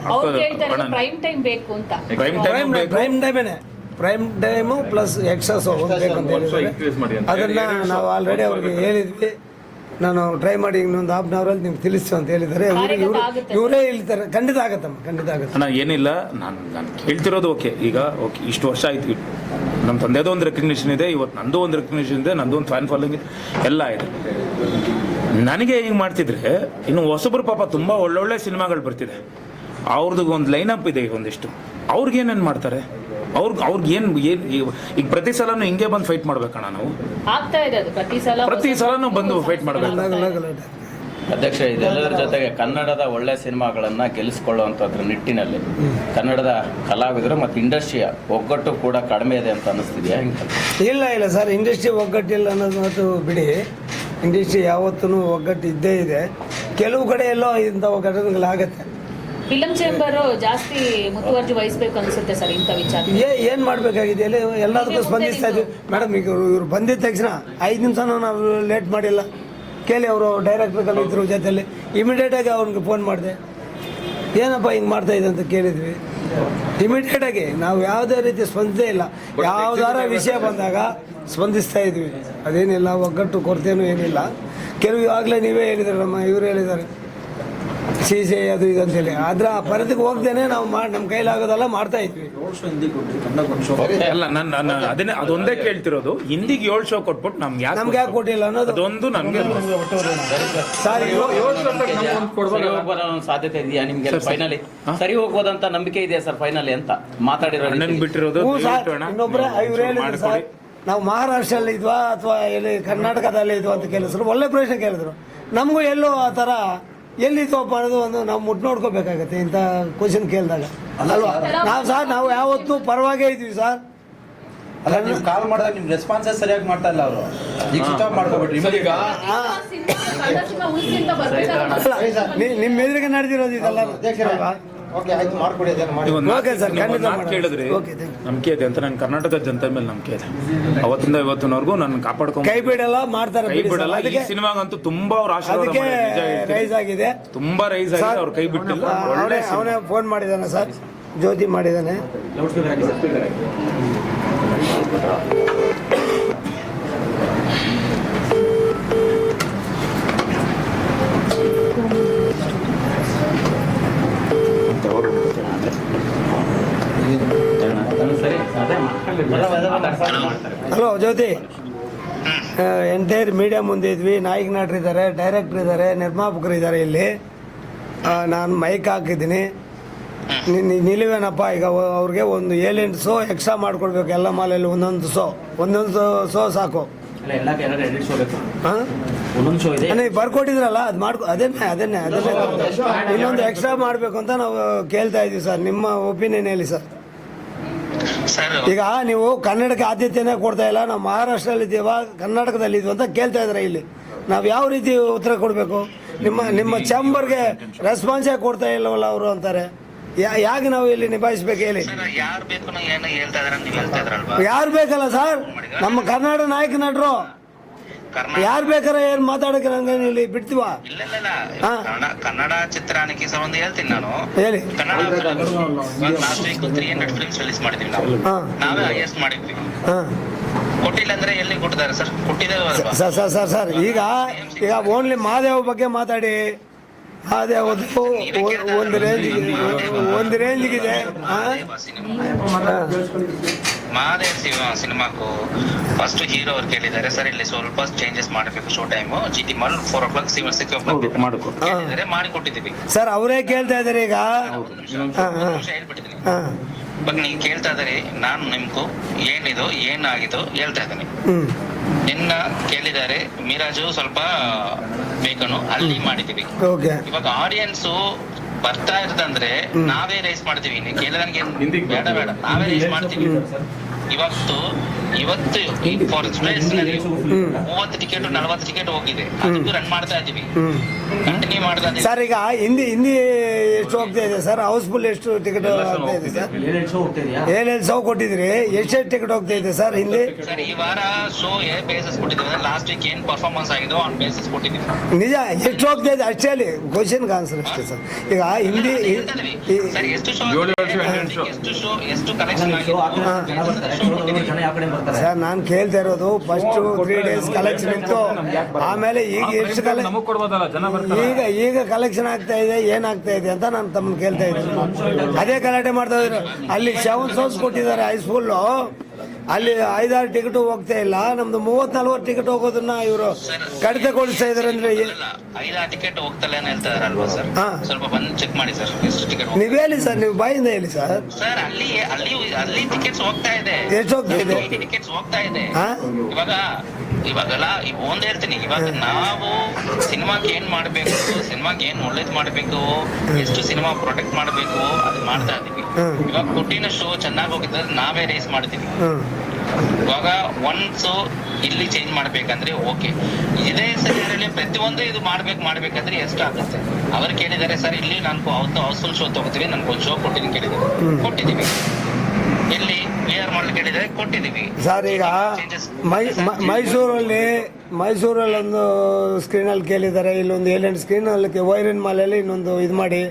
ಅವ್ರು ಕೇಳ್ತಾರೆ ಪ್ರೈಮ್ ಟೈಮ್ ಬೇಕು ಅಂತ. ಪ್ರೈಮ್ ಟೈಮ್ ಬೇಕು. ಪ್ರೈಮ್ ಟೈಮೇನೆ ಪ್ರೈಮ್ ಟೈಮು ಪ್ಲಸ್ ಎಕ್ಸ್ಟ್ರಾ ಹೋಗ್ಬೇಕು ಬೇಕು ಅಂತ ಹೇಳಿದ್ದಾರೆ. ಅದನ್ನ ನಾವು ಆಲ್ರೆಡಿ ಅವ್ರಿಗೆ ಹೇಳಿದ್ವಿ. ನಾನು ಟ್ರೈ ಮಾಡಿ ಇನ್ನೊಂದು ಹಾಫ್ ಅನ್ ಅವರಲ್ಲಿ ನಿಮ್ಗೆ ತಿಳಿಸು ಅಂತ ಹೇಳಿದರೆ ಇವ್ರು- ಹೇಳ್ತಾರೆ. ಖಂಡಿತ ಆಗತ್ತಮ್ಮ ಖಂಡಿತ ಆಗುತ್ತೆ. ನಾನು ಏನಿಲ್ಲ ನಾನು ನಾನು ಕೇಳ್ತಿರೋದು ಓಕೆ ಈಗ ಓಕೆ ಇಷ್ಟು ವರ್ಷ ಆಯ್ತು. ನಮ್ಮ ತಂದೆದು ಒಂದು ರೆಕಗ್ನಿಷನ್ ಇದೆ ಇವತ್ತು ನಂದು ಒಂದು ರೆಕಗ್ನಿಷನ್ ಇದೆ ನಂದು ಒಂದು ಫ್ಯಾನ್ ಫಾಲೋಯಿಂಗ್ ಇದೆ ಎಲ್ಲ ಇದೆ. ನನಗೆ ಹಿಂಗೆ ಮಾಡ್ತಿದ್ರೆ ಇನ್ನು ಹೊಸಬ್ರು ಪಾಪ ತುಂಬ ಒಳ್ಳೊಳ್ಳೆ ಸಿನಿಮಾಗಳು ಬರ್ತಿದೆ. ಅವ್ರದ್ದು ಒಂದು ಲೈನಪ್ ಇದೆ ಈಗ ಒಂದಿಷ್ಟು. ಅವ್ರಿಗೇನೇನು ಮಾಡ್ತಾರೆ? ಅವ್ರಿಗೆ ಅವ್ರಿಗೆ ಏನು ಏನು ಈಗ ಪ್ರತಿ ಸಲನೂ ಹಿಂಗೆ ಬಂದು ಫೈಟ್ ಮಾಡ್ಬೇಕಣ್ಣ ನಾವು. ಆಗ್ತಾ ಇದೆ ಅದು. ಪ್ರತಿ ಸಲ ಪ್ರತಿ ಸಲನೂ ಬಂದು ಫೈಟ್ ಮಾಡ್ಬೇಕು. ಅಧ್ಯಕ್ಷ ಇದೆಲ್ಲರ ಜೊತೆಗೆ ಕನ್ನಡದ ಒಳ್ಳೆ ಸಿನಿಮಾಗಳನ್ನ ಗೆಲ್ಲಿಸ್ಕೊಳ್ಳುವಂಥದ್ರ ನಿಟ್ಟಿನಲ್ಲಿ ಕನ್ನಡದ ಕಲಾವಿದರು ಮತ್ತು ಇಂಡಸ್ಟ್ರಿಯ ಒಗ್ಗಟ್ಟು ಕೂಡ ಕಡಿಮೆ ಇದೆ ಅಂತ ಅನಿಸ್ತಿದ್ಯಾ ಇಲ್ಲ ಇಲ್ಲ ಸರ್ ಇಂಡಸ್ಟ್ರಿ ಒಗ್ಗಟ್ಟಿಲ್ಲ ಅನ್ನೋದು ಮಾತು ಬಿಡಿ. ಇಂಡಸ್ಟ್ರಿ ಯಾವತ್ತೂ ಒಗ್ಗಟ್ಟು ಇದ್ದೇ ಇದೆ. ಕೆಲವು ಕಡೆ ಎಲ್ಲೋ ಇಂಥ ಒಗ್ಗಟ್ಟುಗಳಾಗತ್ತೆ. ಫಿಲಂ ಚೇಂಬರ್ ಜಾಸ್ತಿ ಮುತುವರ್ಜಿ ವಹಿಸ್ಬೇಕು ಅನ್ಸುತ್ತೆ ಸರ್ ಇಂಥ ವಿಚಾರ. ಏ ಏನು ಮಾಡಬೇಕಾಗಿದೆ? ಎಲ್ಲ ಎಲ್ಲದಕ್ಕೂ ಸ್ಪಂದಿಸ್ತಾ ಇದ್ವಿ ಮೇಡಮ್ ಈಗ ಇವರು ಇವ್ರು ಬಂದಿದ್ದ ತಕ್ಷಣ ಐದು ನಿಮಿಷನೂ ನಾವು ಲೇಟ್ ಮಾಡಿಲ್ಲ. ಕೇಳಿ ಅವರು ಡೈರೆಕ್ಟರ್ಗಳು ಇದ್ರು ಜೊತೆಲಿ. ಇಮಿಡಿಯೇಟಾಗಿ ಅವ್ನಿಗೆ ಫೋನ್ ಮಾಡಿದೆ. ಏನಪ್ಪ ಹಿಂಗೆ ಮಾಡ್ತಾ ಇದೆ ಅಂತ ಕೇಳಿದ್ವಿ. ಇಮಿಡಿಯೇಟಾಗಿ ನಾವು ಯಾವುದೇ ರೀತಿ ಸ್ಪಂದಿಸೇ ಇಲ್ಲ. ಯಾವ್ದಾರ ವಿಷಯ ಬಂದಾಗ ಸ್ಪಂದಿಸ್ತಾ ಇದ್ವಿ. ಅದೇನಿಲ್ಲ ಒಗ್ಗಟ್ಟು ಕೊರತೆನೂ ಏನಿಲ್ಲ. ಕೆಲವು ಆಗಲೇ ನೀವೇ ಹೇಳಿದ್ರೆ ನಮ್ಮ ಇವರು ಹೇಳಿದ್ದಾರೆ. ಸಿ ಸಿ ಅದು ಇದು ಅಂತೇಳಿ. ಆದ್ರೆ ಆ ಪರದಕ್ಕೆ ಹೋಗ್ದೇನೆ ನಾವು ಮಾಡಿ ನಮ್ಮ ಕೈಲಾಗೋದೆಲ್ಲ ಮಾಡ್ತಾ ಇದ್ವಿ. ಒಂದು ಅಲ್ಲ ನಾನು ನಾನು ಅದನ್ನೇ ಅದೊಂದೇ ಕೇಳ್ತಿರೋದು. ಹಿಂದಿಗೆ ಏಳು ಶೋ ಕೊಟ್ಬಿಟ್ಟು ನಮ್ಗೆ ಯಾಕೆ ನಮ್ಗೆ ಯಾಕೆ ಕೊಟ್ಟಿಲ್ಲ ಅನ್ನೋದು. ಅದೊಂದು ನಮಗೆ ಸರ್ ಸರಿ ಹೋಗ್ಬೋದ ಅನ್ನೋ ಸಾಧ್ಯತೆ ಇದೆಯಾ ನಿಮ್ಗೆ ಫೈನಲಿ ಸರಿ. ಹೋಗ್ಬೋದಂತ ನಂಬಿಕೆ ಇದೆಯಾ ಸರ್ ಫೈನಲಿ ಅಂತ ಮಾತಾಡಿರೋ ಅಣ್ಣನ್. ಬಿಟ್ಟಿರೋದು ಹ್ಞೂ ಸರ್ ದಯವಿಟ್ಟು ಅಣ್ಣ. ಇವ್ರು ಹೇಳಿದ್ರು ಸರ್ ನಾವು ಮಹಾರಾಷ್ಟ್ರಲ್ಲಿ ಇದ್ವಾ ಅಥವಾ ಎಲ್ಲಿ ಕರ್ನಾಟಕದಲ್ಲಿ ಇದ್ವಾ ಅಂತ ಕೇಳಿದ್ರು. ಒಳ್ಳೆ ಪ್ರಶ್ನೆ ಕೇಳಿದ್ರು. ನಮಗೂ ಎಲ್ಲೋ ಆ ಥರ ಎಲ್ಲಿದ್ವಪ್ಪ ಅನ್ನೋದು ಒಂದು ನಾವು ಮುಟ್ ನೋಡ್ಕೋಬೇಕಾಗತ್ತೆ ಇಂಥ ಕ್ವಶನ್ ಕೇಳಿದಾಗ. ಅಲ್ವಾ? ನಾವು ಸರ್ ನಾವು ಯಾವತ್ತೂ ಪರವಾಗೇ ಇದ್ದೀವಿ ಸರ್. ಅಲ್ಲ ನೀವು ಕಾಲ್ ಮಾಡಿದಾಗ ನಿಮ್ ರೆಸ್ಪಾನ್ಸೇ ಸರಿಯಾಗಿ ಮಾಡ್ತಾ ಇಲ್ಲ ಅವರು. ಈಗ ಸ್ವಿಚ್ ಆಫ್ ಮಾಡ್ಕೊಬಿಟ್ರಿ ಸರ್ ಈಗ ನಿಮ್ಮ ಎದುರಿಗೆ ನಡೆದಿರೋದು ಇದೆಲ್ಲ ಅಧ್ಯಕ್ಷರೇ ಓಕೆ ಆಯ್ತು ಮಾಡ್ಕೊಡಿ ಅದನ್ನು ಮಾಡಿ. ಒಂದು ಓಕೆ ಸರ್, ಮಾತು- ನೀವು ಖಂಡಿತ ಮಾತು ಮಾಡೋಣ. ಕೇಳಿದ್ರಿ ಓಕೆ, thank you. ನಂಬಿಕೆ ಇದೆ ಅಂತ ನನ್ನ ಕರ್ನಾಟಕದ ಜನತೆ ಮೇಲೆ ನಂಬಿಕೆ ಇದೆ. ಅವತ್ತಿಂದ ಇವತ್ತಿನವರೆಗೂ ನಾನು ಕಾಪಾಡ್ಕೊಂಡು ಕೈ ಬಿಡಲ್ಲ ಮಾಡ್ತಾರೆ ಕೈ ಬಿಡಿ ಸರ್. ಬಿಡಲ್ಲ ಈ ಅದಕ್ಕೆ ಸಿನಿಮಾಗಂತೂ ತುಂಬಾ ಅವ್ರ ಆಶೀರ್ವಾದ ಅದಕ್ಕೆ ಮಾಡಿದ್ರು, ನಿಜ ಹೇಳ್ತೀನಿ. ರೈಸ್ ಆಗಿದೆ. ತುಂಬಾ ರೈಸ್ ಆಗಿದೆ. ಅವ್ರ ಕೈ ಬಿಟ್ಟಿಲ್ಲ. ಒಳ್ಳೆ ಅವನೇ ಅವನೇ ಫೋನ್ ಮಾಡಿದಾನೆ ಸರ್. ಜ್ಯೋತಿ ಮಾಡಿದ್ದಾನೆ. ಹಲೋ ಜ್ಯೋತಿ. ಎಂಟೈರ್ ಮೀಡಿಯಾ ಮುಂದೆ ಇದ್ವಿ. ನಾಯಕ ನಟರಿದ್ದಾರೆ ಡೈರೆಕ್ಟ್ರ್ ಇದ್ದಾರೆ ನಿರ್ಮಾಪಕರು ಇದ್ದಾರೆ ಇಲ್ಲಿ. ನಾನು ಮೈಕ್ ಹಾಕಿದ್ದೀನಿ. ನಿಲುವೇನಪ್ಪ ಈಗ ಅವ್ರಿಗೆ ಒಂದು ಏಳೆಂಟು ಸೋ ಎಕ್ಸ್ಟ್ರಾ ಮಾಡಿಕೊಡ್ಬೇಕು. ಎಲ್ಲ ಮಾಲಲ್ಲಿ ಒಂದೊಂದು ಸೋ ಒಂದೊಂದು ಸೋ ಸಾಕು. ಹಾಂ ಒಂದೊಂದು ಶೋ ಇದೆ. ನೀವು ಬರ್ಕೊಟ್ಟಿದ್ರಲ್ಲ ಅದು ಮಾಡ್ಕೊ ಅದನ್ನೇ ಅದನ್ನೇ ಅದನ್ನೇ. ಇನ್ನೊಂದು ಎಕ್ಸ್ಟ್ರಾ ಮಾಡಬೇಕು ಅಂತ ನಾವು ಕೇಳ್ತಾ ಇದೀವಿ ಸರ್ ನಿಮ್ಮ ಒಪಿನಿಯನ್ ಹೇಳಿ ಸರ್. ಈಗ ನೀವು ಕನ್ನಡಕ್ಕೆ ಆದ್ಯತೆನೇ ಕೊಡ್ತಾ ಇಲ್ಲ ನಾವು ಮಹಾರಾಷ್ಟ್ರದಲ್ಲಿ ಇದ್ದೀವ ಕರ್ನಾಟಕದಲ್ಲಿ ಇದ್ವಿ ಅಂತ ಕೇಳ್ತಾ ಇದ್ದಾರೆ ಇಲ್ಲಿ. ನಾವು ಯಾವ ರೀತಿ ಉತ್ತರ ಕೊಡಬೇಕು? ನಿಮ್ಮ ನಿಮ್ಮ ಚಾಂಬರ್ಗೆ ರೆಸ್ಪಾನ್ಸೇ ಕೊಡ್ತಾ ಇಲ್ಲವಲ್ಲ ಅವರು ಅಂತಾರೆ? ಯಾ- ಯಾಕೆ ನಾವು ಇಲ್ಲಿ ನಿಭಾಯಿಸ್ಬೇಕು ಹೇಳಿ? ಯಾರು ಬೇಕು ಏನು ಹೇಳ್ತಾ ಇದಾರೆ ನೀವು ಹೇಳ್ತಾ ಇದ್ರಲ್ವಾ? ಬೇಕಲ್ಲ ಸರ್? ನಮ್ಮ ಕನ್ನಡ ನಾಯಕ ನಟರು. ಕರ್ನಾಟಕ ಯಾರು ಬೇಕಾರ ಏನ್ ಮಾತಾಡಕ್ಕೆ ಇಲ್ಲಿ ಬಿಡ್ತೀವ? ಇಲ್ಲ ಇಲ್ಲ ಇಲ್ಲ. ಕನ್ನಡ ಕನ್ನಡ ಚಿತ್ರಾಣಿಕೆ ಸಂಬಂಧ ಹೇಳ್ತೀನಿ ನಾನು. ಹೇಳಿ. Kannada last week three hundred films release ಮಾಡಿದ್ವಿ ನಾವು. ಹಾ. ನಾವೇ ಹೈಯೆಸ್ಟ್ ಮಾಡಿದ್ವಿ. ಹಾಂ. ಕೊಟ್ಟಿಲ್ಲ ಅಂದ್ರೆ ಎಲ್ಲಿ ಕೊಟ್ಟಿದ್ದಾರೆ ಸರ್? ಕೊಟ್ಟಿದ್ದೇವೆ ಅಲ್ವಾ? ಸರ್ ಸರ್ ಸರ್ ಸರ್ ಈಗ ಈಗ ಓನ್ಲಿ ಮಹಾದೇವ್ ಬಗ್ಗೆ ಮಾತಾಡಿ. ಮಹಾದೇವ್ ಒಂದು ಒಂದು ರೇಂಜಿಗೆ ಒಂದು ರೇಂಜಿಗಿದೆ ಹಾಂ. ಮಹಾದೇವ್ ಸಿನಿಮಾ ಸಿನಿಮಾಕ್ಕೂ ಫಸ್ಟ್ ಹೀರೋ ಅವ್ರು ಕೇಳಿದ್ದಾರೆ. ಸರ್ ಇಲ್ಲಿ ಸ್ವಲ್ಪ ಚೇಂಜಸ್ ಮಾಡಬೇಕು show time G T mall four o'clock six o'clock ಮಾಡ್ಕೊ ಕೇಳಿದ್ದಾರೆ ಮಾಡಿ ಕೊಟ್ಟಿದ್ದೀವಿ ಸರ್ ಅವರೇ ಕೇಳ್ತಾ ಇದ್ದಾರೆ ಈಗ? ಹೇಳ್ಬಿಟ್ಟಿದ್ದೀನಿ. ಹಾಂ. ನೀವು ಕೇಳ್ತಾ ಇದ್ದಾರೆ. ನಾನು ನಿಮ್ಗೂ ಏನಿದು ಏನಾಗಿದ್ದು ಹೇಳ್ತಾ ಇದ್ದೀನಿ. ನಿನ್ನ ಕೇಳಿದ್ದಾರೆ ಮಿರಾಜು ಸ್ವಲ್ಪ ಬೇಕನು ಅಲ್ಲಿ ಮಾಡಿದೀವಿ ಓಕೆ. ಇವಾಗ ಆಡಿಯನ್ಸ್ ಬರ್ತಾ ಇರ್ತಂದ್ರೆ ನಾವೇ ರೈಸ್ ಮಾಡ್ತೀವಿ. ನೀವು ಕೇಳಿದಂಗೆ ಹಿಂದಿಗ್ ಬೇಡ ಬೇಡ. ನಾವೇ ರೈಸ್ ಮಾಡ್ತೀವಿ. ಇವತ್ತು ಇವತ್ತು ಫಾರ್ ಮೂವತ್ತು ಟಿಕೆಟ್ ನಲವತ್ತು ಟಿಕೆಟ್ ಹೋಗಿದೆ. ಅದಕ್ಕೂ ರನ್ ಮಾಡ್ತಾ ಇದೀವಿ. ಕಂಟಿನ್ಯೂ ಮಾಡ್ತಾ ಇದೀವಿ. ಸರ್ ಈಗ ಹಿಂದಿ ಹಿಂದಿ ಎಷ್ಟು ಹೋಗ್ತಾ ಇದೆ. ಸರ್ ಹೌಸ್ಫುಲ್ ಎಷ್ಟು ಟಿಕೆಟ್ ಹೋಗ್ತಾ ಇದೆ ಸರ್ ಏಳೆಂಟು ಶೋ ಹೋಗ್ತಾ ಇದೆಯಾ? ಏಳೇಳು ಸೌ ಕೊಟ್ಟಿದ್ರಿ ಎಷ್ಟೆಷ್ಟು ಟಿಕೆಟ್ ಹೋಗ್ತಾ ಇದೆ ಸರ್ ಹಿಂದಿ? ಸರ್ ಈ ವಾರ ಶೋ ಏ ಬೇಸಸ್ ಕೊಟ್ಟಿದ್ದೀವಿ. ಲಾಸ್ಟ್ ವೀಕ್ ಏನ್ ಪರ್ಫಾರ್ಮೆನ್ಸ್ ಆಗಿದೋ ಆನ್ ಬೇಸಸ್ ಕೊಟ್ಟಿದ್ದೀವಿ. ನಿಜ ಎಷ್ಟು ಹೋಗ್ತಾ ಇದೆ? ಅಷ್ಟೇ ಅಲ್ಲಿ ಕ್ವಶನ್ಗೆ ಆನ್ಸರ್ ಅಷ್ಟೇ ಸರ್ ಈಗ ಹಿಂದಿ ಎಷ್ಟು ಶೋ. ಎಷ್ಟು ಶೋ ಎಷ್ಟು ಕಲೆಕ್ಷನ್ ಶೋ ಬರ್ತಾರೆ ಸರ್ ನಾನು ಕೇಳ್ತಾ ಇರೋದು ಫಸ್ಟ್ ತ್ರೀ ಡೇಸ್ ಕಲೆಕ್ಷನ್ ಇತ್ತು. ಆಮೇಲೆ ಈಗ ಎಷ್ಟು ಕಲೆ ನಮಗ್ ಕೊಡ್ಬೋದಲ್ಲ ಜನ ಬರ್ತಾರೆ. ಈಗ ಈಗ ಕಲೆಕ್ಷನ್ ಆಗ್ತಾ ಇದೆ ಏನಾಗ್ತಾ ಇದೆ ಅಂತ ನಾನು ತಮ್ಮ ಕೇಳ್ತಾ ಇದ್ದೀನಿ. ಅದೇ ಗಲಾಟೆ ಮಾಡ್ತಾ ಇದ್ರು. ಅಲ್ಲಿ ಸೆವೆನ್ ಸೋಸ್ ಕೊಟ್ಟಿದ್ದಾರೆ ಹೈಸ್ಕೂಲು ಅಲ್ಲಿ ಐದಾರು ಟಿಕೆಟ್ ಹೋಗ್ತಾ ಇಲ್ಲ. ನಮ್ದು ಮೂವತ್ ನಲ್ವತ್ತು ಟಿಕೆಟ್ ಹೋಗೋದನ್ನ ಇವರು ಕಡಿತಗೊಳಿಸ್ತಾ ಇದಾರೆ ಅಂದ್ರೆ ಐದಾರು ಟಿಕೆಟ್ ಹೋಗ್ತಲ್ಲ ಅಂತ ಹೇಳ್ತಾ ಇದಾರಲ್ವಾ ಸರ್. ಸ್ವಲ್ಪ ಬಂದು ಚೆಕ್ ಮಾಡಿ ಸರ್ ಎಷ್ಟು ಟಿಕೆಟ್ ನೀವ್ ಹೇಳಿ ಸರ್ ನೀವು ಬಾಯಿಂದ ಹೇಳಿ ಸರ್. ಸರ್ ಅಲ್ಲಿ ಅಲ್ಲಿ ಅಲ್ಲಿ ಟಿಕೆಟ್ಸ್ ಹೋಗ್ತಾ ಇದೆ. ಎಷ್ಟು ಹೋಗ್ತಾ ಇದೆ? ಟಿಕೆಟ್ಸ್ ಹೋಗ್ತಾ ಇದೆ. ಇವಾಗ ಇವಾಗೆಲ್ಲ ಒಂದೇ ಹೇಳ್ತೀನಿ ಇವಾಗ ನಾವು ಸಿನಿಮಾಗೆ ಏನ್ ಮಾಡ್ಬೇಕು ಸಿನಿಮಾಗೆ ಏನ್ ಒಳ್ಳೇದ್ ಮಾಡ್ಬೇಕು ಎಷ್ಟು ಸಿನಿಮಾ ಪ್ರೊಟೆಕ್ಟ್ ಮಾಡ್ಬೇಕು ಅದ್ ಮಾಡ್ತಾ ಇದೀವಿ ಇವಾಗ ಕೊಟ್ಟಿನ ಶೋ ಚೆನ್ನಾಗಿ ಹೋಗಿದ್ರೆ ನಾವೇ ರೇಸ್ ಮಾಡ್ತೀವಿ. ಇವಾಗ ಒನ್ಸ್ ಇಲ್ಲಿ ಚೇಂಜ್ ಮಾಡ್ಬೇಕಂದ್ರೆ ಓಕೆ ಇದೇ ಸರಿ ಪ್ರತಿಯೊಂದು ಇದು ಮಾಡ್ಬೇಕು ಮಾಡ್ಬೇಕಂದ್ರೆ ಎಷ್ಟಾಗುತ್ತೆ ಅವ್ರು ಕೇಳಿದ್ದಾರೆ ಸರ್ ಇಲ್ಲಿ ನಾನು ಅವತ್ತು ಹೌಸ್ಫುಲ್ ಶೋ ತಗೋತೀವಿ ನನ್ಗೆ ಒಂದು ಶೋ ಕೊಟ್ಟಿದ್ದೀನಿ ಕೇಳಿದ್ದಾರೆ. ಕೊಟ್ಟಿದ್ದೀವಿ. ಇಲ್ಲಿ ವಿ ಆರ್ ಮಾಡಲ್ ಕೇಳಿದರೆ ಕೊಟ್ಟಿದ್ದೀವಿ. ಸರ್ ಈಗ ಮೈ ಮೈಸೂರಲ್ಲಿ ಮೈಸೂರಲ್ಲಿ ಒಂದು ಸ್ಕ್ರೀನಲ್ಲಿ ಕೇಳಿದ್ದಾರೆ. ಇಲ್ಲೊಂದು ಏಳೆಂಟು ಸ್ಕ್ರೀನಲ್ಲಿ ವೈರಿನ್ ಮಾಲೆಯಲ್ಲಿ ಇನ್ನೊಂದು ಇದು ಮಾಡಿ.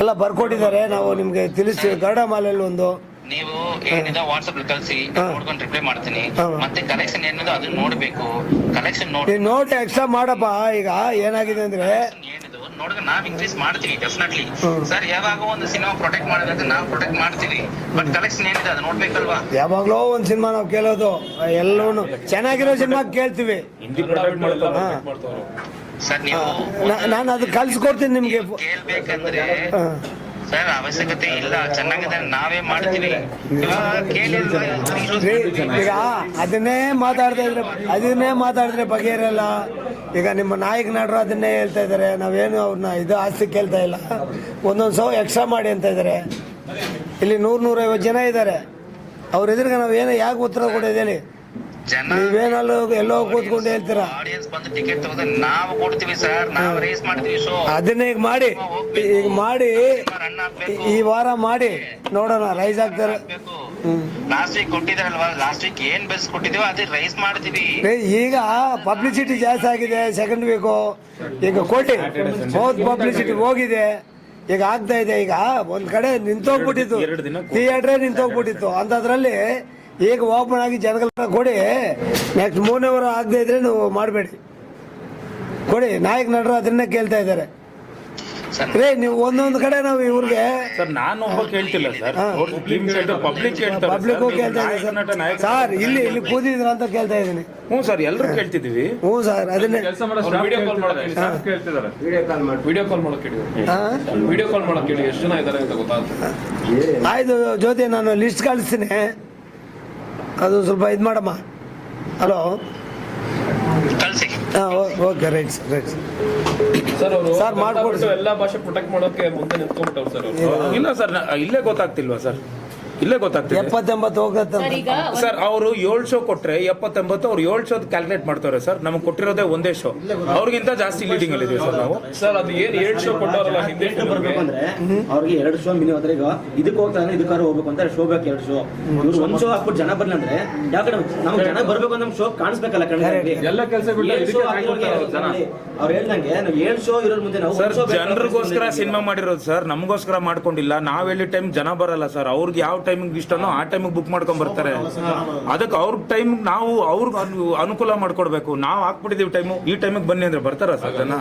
ಎಲ್ಲ ಬರ್ಕೊಟ್ಟಿದ್ದಾರೆ. ನಾವು ನಿಮಗೆ ತಿಳಿಸ್ತೀವಿ ಗರ್ಡ ಮಾಲೆಯಲ್ಲಿ ಒಂದು. ನೀವು ಏನಿದೆ ವಾಟ್ಸ್ಆಪ್ ಕಳಿಸಿ. ನೋಡ್ಕೊಂಡು ರಿಪ್ಲೈ ಮಾಡ್ತೀನಿ. ಮತ್ತೆ ಕಲೆಕ್ಷನ್ ಏನಿದೆ ಅದನ್ನ ನೋಡ್ಬೇಕು. ಕಲೆಕ್ಷನ್ ನೋಡಿ ನೋಟ್ ಎಕ್ಸ್ಟ್ರಾ ಮಾಡಪ್ಪ. ಈಗ ಏನಾಗಿದೆ ಅಂದ್ರೆ ನೋಡಿದ್ರೆ ನಾವ್ ಇನ್ಕ್ರೀಸ್ ಮಾಡ್ತೀವಿ ಡೆಫಿನೆಟ್ಲಿ ಸರ್ ಯಾವಾಗ ಒಂದು ಸಿನಿಮಾ ಪ್ರೊಟೆಕ್ಟ್ ಮಾಡಬೇಕು ನಾವು ಪ್ರೊಟೆಕ್ಟ್ ಮಾಡ್ತೀವಿ. ಬಟ್ ಕಲೆಕ್ಷನ್ ಏನಿದೆ ಅದು ನೋಡ್ಬೇಕಲ್ವಾ? ಯಾವಾಗ್ಲೋ ಒಂದ್ ಸಿನಿಮಾ ನಾವು ಕೇಳೋದು ಎಲ್ಲವೂ ಚೆನ್ನಾಗಿರೋ ಸಿನಿಮಾ ಕೇಳ್ತೀವಿ. ಹಿಂದಿ ಪ್ರೊಟೆಕ್ಟ್ ಮಾಡ್ತಾರೆ ಹಾ. ಸರ್ ನೀವು ನಾನು ಅದು ಕಳ್ಸಿಕೊಡ್ತೀನಿ ನಿಮ್ಗೆ. ಕೇಳ್ಬೇಕಂದ್ರೆ ಹಾ. ಸರ್ ಇಲ್ಲ. ಚೆನ್ನಾಗಿದೆ, ನಾವೇ ಮಾಡ್ತೀವಿ. ಈಗ ಅದನ್ನೇ ಮಾತಾಡ್ತಾ ಇದ್ರೆ, ಅದನ್ನೇ ಮಾತಾಡಿದ್ರೆ ಬಗೆಯಿರಲ್ಲ ಈಗ ನಿಮ್ಮ ನಾಯಕ ನಾಡ್ರು ಅದನ್ನೇ ಹೇಳ್ತಾ ಇದ್ದಾರೆ. ನಾವೇನು ಅವ್ರನ್ನ ಇದು ಆಸ್ತಿ ಕೇಳ್ತಾ ಇಲ್ಲ. ಒಂದೊಂದು ಸೌ ಎಕ್ಸ್ಟ್ರಾ ಮಾಡಿ ಅಂತ ಇದ್ದಾರೆ. ಇಲ್ಲಿ ನೂರು ನೂರೈವತ್ತು ಜನ ಇದ್ದಾರೆ. ಅವ್ರ ಎದುರಿಗೆ ನಾವೇನು ಯಾಕೆ ಉತ್ತರ ಕೊಡೋದು ನೀವೇನಲ್ಲೋ ಎಲ್ಲೋ ಕೂತ್ಕೊಂಡು ಹೇಳ್ತೀರಾ? ಆಡಿಯನ್ಸ್ ಬಂದು ಟಿಕೆಟ್ ನಾವು ಕೊಡ್ತೀವಿ ಸರ್ ನಾವು ರೇಸ್ ಮಾಡ್ತೀವಿ ಶೋ ಅದನ್ನೇ ಈಗ ಮಾಡಿ. ಈಗ ಮಾಡಿ. ಈ- ವಾರ ಮಾಡಿ. ನೋಡೋಣ ರೈಸ್ ಆಗ್ತಾರೆ. ಲಾಸ್ಟ್ ವೀಕ್ ಕೊಟ್ಟಿದ್ರಲ್ವಾ ಲಾಸ್ಟ್ ವೀಕ್ ಏನ್ ಬೆಸ್ ಕೊಟ್ಟಿದೀವೋ ಅದೇ ರೈಸ್ ಮಾಡ್ತೀವಿ. ಈಗ ಪಬ್ಲಿಸಿಟಿ ಜಾಸ್ತಿ ಆಗಿದೆ ಸೆಕೆಂಡ್ ವೀಕು ಈಗ ಕೋಟೆ. ಹೌದ್ ಪಬ್ಲಿಸಿಟಿ ಹೋಗಿದೆ. ಈಗ ಆಗ್ತಾ ಇದೆ. ಈಗ ಒಂದ್ ಕಡೆ ನಿಂತೋಗ್ಬಿಟ್ಟಿತ್ತು. ಎರಡು ದಿನ ಥಿಯೇಟ್ರೇ ನಿಂತೋಗ್ಬಿಟ್ಟಿತ್ತು. ಅಂತದ್ರಲ್ಲಿ ಈಗ ಓಪನ್ ಆಗಿ ಜನಗಳ ಕೊಡಿ. ನೆಕ್ಸ್ಟ್ ಮೂರನೇ ವಾರ ಆಗದೆ ಇದ್ರೆ ನೀವು ಮಾಡಬೇಡಿ. ಕೊಡಿ ನಾಯಕ ನಟರು ಅದನ್ನೇ ಕೇಳ್ತಾ ಇದ್ದಾರೆ. ಸರ್. ರೇ ನೀವು ಒಂದೊಂದು ಕಡೆ ನಾವು ಇವ್ರಿಗೆ ಸರ್ ನಾನು ಒಬ್ಬ ಕೇಳ್ತಿಲ್ಲ ಸರ್. ಪಬ್ಲಿಕ್ ಕೇಳ್ತಾರೆ ಪಬ್ಲಿಕ್. ಕೇಳ್ತಾ ಇದ್ದೀನಿ ಸರ್. ಇಲ್ಲಿ ಇಲ್ಲಿ ಕೂತಿದ್ರ ಅಂತ ಕೇಳ್ತಾ ಇದ್ದೀನಿ. ಹ್ಞೂ ಸರ್ ಎಲ್ಲರೂ ಕೇಳ್ತಿದ್ದೀವಿ. ಹ್ಞೂ ಸರ್ ಅದನ್ನೇ ಕೆಲಸ ಮಾಡೋ ವಿಡಿಯೋ ಕಾಲ್ ಮಾಡೋದು ಕೇಳ್ತಿದ್ದಾರೆ. ವಿಡಿಯೋ ಕಾಲ್ ಮಾಡೋಕೆ ಹೇಳಿ ವಿಡಿಯೋ ಕಾಲ್ ಮಾಡೋಕೆ ಹೇಳಿ ಎಷ್ಟು ಜನ ಇದ್ದಾರೆ ಅಂತ ಗೊತ್ತಾಗ್ತದೆ ಆಯ್ತು ಜೊತೆ ನಾನು ಲಿಸ್ಟ್ ಕಳಿಸ್ತೀನಿ. ಅದು ಸ್ವಲ್ಪ ಇದು ಮಾಡಮ್ಮ. ಹಲೋ ಕಳಿಸಿ. ಹಾಂ okay right sir right sir. ಅವರು ಸರ್, ಮಾಡ್ಕೊಡಿ ಸರ್. ಎಲ್ಲಾ ಭಾಷೆ ಪ್ರೊಟೆಕ್ಟ್ ಮಾಡೋಕೆ ಮುಂದೆ ನಿಂತ್ಕೊಂಡ್ಬಿಟ್ಟವ್ರು ಸರ್ ಅವರು. ಇಲ್ಲ ಸರ್ ನಾ- ಇಲ್ಲೇ ಗೊತ್ತಾಗ್ತಿಲ್ವಾ ಸರ್? ಇಲ್ಲೇ ಗೊತ್ತಾಗ್ತದೆ. ಎಪ್ಪತ್ತೆಂಬತ್ತು ಹೋಗತ್ತೆ ಸರ್ ಈಗ ಸರ್ ಅವರು ಏಳು ಶೋ ಕೊಟ್ರೆ ಎಪ್ಪತ್ತೊಂಬತ್ತು ಅವ್ರು ಏಳು ಶೋ ಕ್ಯಾಲ್ಕುಲೇಟ್ ಮಾಡ್ತಾರೆ ಸರ್. ನಮ್ಗೆ ಕೊಟ್ಟಿರೋದೇ ಒಂದೇ ಶೋ ಅವ್ರಿಗಿಂತ ಜಾಸ್ತಿ ಲೀಡಿಂಗ್ ಅಲ್ಲಿ ಇದೀವಿ ಸರ್ ನಾವು. ಸರ್ ಅದು ಏನ್ ಏಳು ಶೋ ಕೊಟ್ಟವರಲ್ಲ ಹಿಂದೆ ಬರ್ಬೇಕು ಅಂದ್ರೆ. ಅವ್ರಿಗೆ ಎರಡು ಶೋ ಮಿನಿಮಮ್ ಅಂದ್ರೆ ಈಗ ಇದಕ್ಕೆ ಹೋಗ್ತಾನೆ ಇದಕ್ಕಾರು ಹೋಗ್ಬೇಕು ಅಂತ ಶೋ ಬೇಕು ಎರಡು ಶೋ ಇವ್ರು ಒಂದ್ ಶೋ ಹಾಕ್ಬಿಟ್ಟು ಜನ ಬರ್ಲಿ ಅಂದ್ರೆ ಯಾಕಂದ್ರೆ ನಮ್ಗೆ ಜನ ಬರ್ಬೇಕು ಅಂತ ನಮ್ ಶೋ ಕಾಣಿಸ್ಬೇಕಲ್ಲ ಕಣ್ಣಿಗೆ. ಎಲ್ಲ ಕೆಲಸ ಬಿಟ್ಟು ಇದಕ್ಕೆ show ಜನ. ಅವ್ರು ಹೇಳ್ದಂಗೆ ನಾವು ಏಳು ಶೋ ಇರೋ ಮುಂದೆ ನಾವು ಸರ್ ಜನರಿಗೋಸ್ಕರ ಸಿನಿಮಾ ಮಾಡಿರೋದು ಸರ್. ನಮಗೋಸ್ಕರ ಮಾಡ್ಕೊಂಡಿಲ್ಲ. ನಾವ್ ಹೇಳಿ ಟೈಮ್ ಜನ ಬರಲ್ಲ ಸರ್. ಅವ್ರಿಗೆ ಯಾವ ಟೈಮಿಗೆ ಇಷ್ಟನೋ ಆ ಟೈಮಿಗೆ ಬುಕ್ ಮಾಡ್ಕೊಂಡ್ ಬರ್ತಾರೆ ಅದಕ್ಕೆ ಅವ್ರ ಟೈಮ್ ನಾವು ಅವ್ರಿಗೆ ಅನುಕೂಲ ಮಾಡ್ಕೊಡ್ಬೇಕು. ನಾವು ಹಾಕ್ಬಿಟ್ಟಿದೀವಿ ಟೈಮು ಈ ಟೈಮಿಗೆ ಬನ್ನಿ ಅಂದ್ರೆ ಬರ್ತಾರ ಸರ್ ಜನ.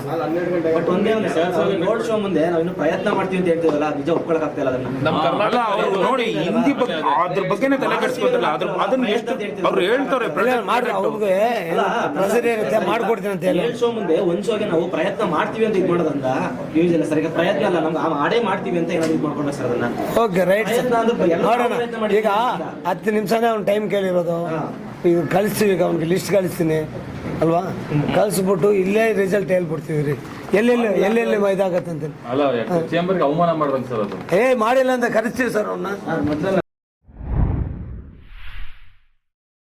ಬಟ್ ಒಂದೇ ಒಂದು ಸರ್ ಗೋಲ್ಡ್ ಶೋ ಮುಂದೆ ನಾವು ಇನ್ನು ಪ್ರಯತ್ನ ಮಾಡ್ತೀವಿ ಅಂತ ಹೇಳ್ತೀವಲ್ಲ ಅದ್ ನಿಜ ಒಪ್ಕೊಳಕ್ ಆಗ್ತಾ ಇಲ್ಲ ಅದನ್ನ. ಅಲ್ಲ ಅವ್ರು ನೋಡಿ ಹಿಂದಿ ಬಗ್ಗೆ ಅದ್ರ ಬಗ್ಗೆನೇ ತಲೆ ಕೆಡಿಸ್ಕೊತಿಲ್ಲ ಅದ್ರ ಅದನ್ನ ಎಷ್ಟು ಅವ್ರು ಹೇಳ್ತಾರೆ ಮಾಡ್ರಿ ಅವ್ರಿಗೆ ಇರುತ್ತೆ ಮಾಡ್ಕೊಡ್ತೀನಿ ಅಂತ ಹೇಳಿ. ಶೋ ಮುಂದೆ ಒಂದ್ ಶೋಗೆ ನಾವು ಪ್ರಯತ್ನ ಮಾಡ್ತೀವಿ ಅಂತ ಇದು ಮಾಡೋದಂತ ಯೂಸ್ ಇಲ್ಲ ಸರ್ ಈಗ ಪ್ರಯತ್ನ ಅಲ್ಲ ನಮ್ಗೆ ಆಡೇ ಮಾಡೇ ಮಾಡ್ತೀವಿ ಅಂತ ಏನಾದ್ರು ಇದು ಮಾಡ್ಕೊಳ್ಬೇಕು ಸರ್ ಅದನ್ನ. ಓಕೆ ರೈಟ್ ಪ್ರಯತ್ನ ಅಂದ್ರೆ ನೋಡೋಣ ಈಗ. ಹತ್ತು ನಿಮಿಷನೇ ಅವ್ನು ಟೈಮ್ ಕೇಳಿರೋದು. ಈಗ ಕಳಿಸ್ತೀವಿ ಈಗ ಅವ್ನಿಗೆ ಲಿಸ್ಟ್ ಕಳಿಸ್ತೀನಿ. ಅಲ್ವಾ? ಕಳಿಸ್ಬಿಟ್ಟು ಇಲ್ಲೇ ರಿಸಲ್ಟ್ ಹೇಳ್ಬಿಡ್ತೀವಿ ರೀ ಎಲ್ಲೆಲ್ಲಿ ಎಲ್ಲೆಲ್ಲಿ ಇದಾಗತ್ತೆ ಅಂತ ಅಲ್ಲ ಚೇಂಬರ್ಗೆ ಅವಮಾನ ಮಾಡ್ದಂಗೆ ಸರ್ ಅದು. ಏ ಮಾಡಿಲ್ಲ ಅಂತ ಕರೆಸ್ತೀವಿ ಸರ್ ಅವನ್ನ ಮೊದಲ